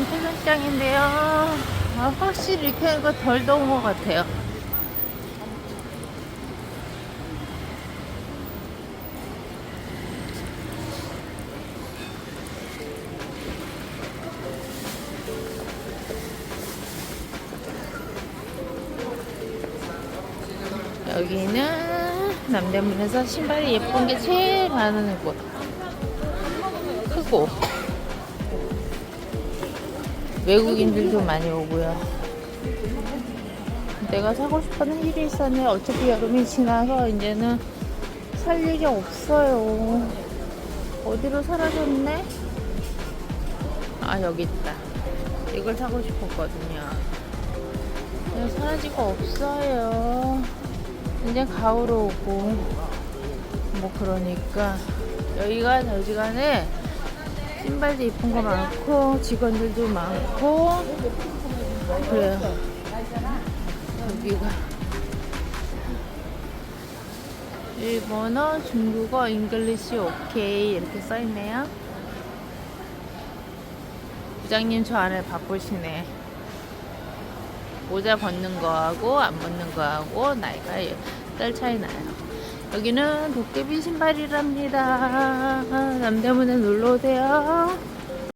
여기는 퇴근장인데요. 아, 확실히 이렇게 하니까 덜 더운 것 같아요. 여기는 남대문에서 신발이 예쁜 게 제일 많은 곳. 크고 외국인들도 많이 오고요. 내가 사고 싶어하는 힐이 있었는데 어차피 여름이 지나서 이제는 살 일이 없어요. 어디로 사라졌네? 아 여기 있다. 이걸 사고 싶었거든요. 근데 사라지고 없어요. 이제 가을 오고 뭐 그러니까 여기가 저지간에 신발도 이쁜 거 많고 직원들도 많고 그래요. 여기가 일본어, 중국어, 잉글리시 오케이 이렇게 써있네요. 부장님 저 안에 바쁘시네. 모자 벗는 거하고 안 벗는 거하고 나이가 딸 차이 나요. 여기는 도깨비 신발이랍니다. 남대문에 놀러 오세요.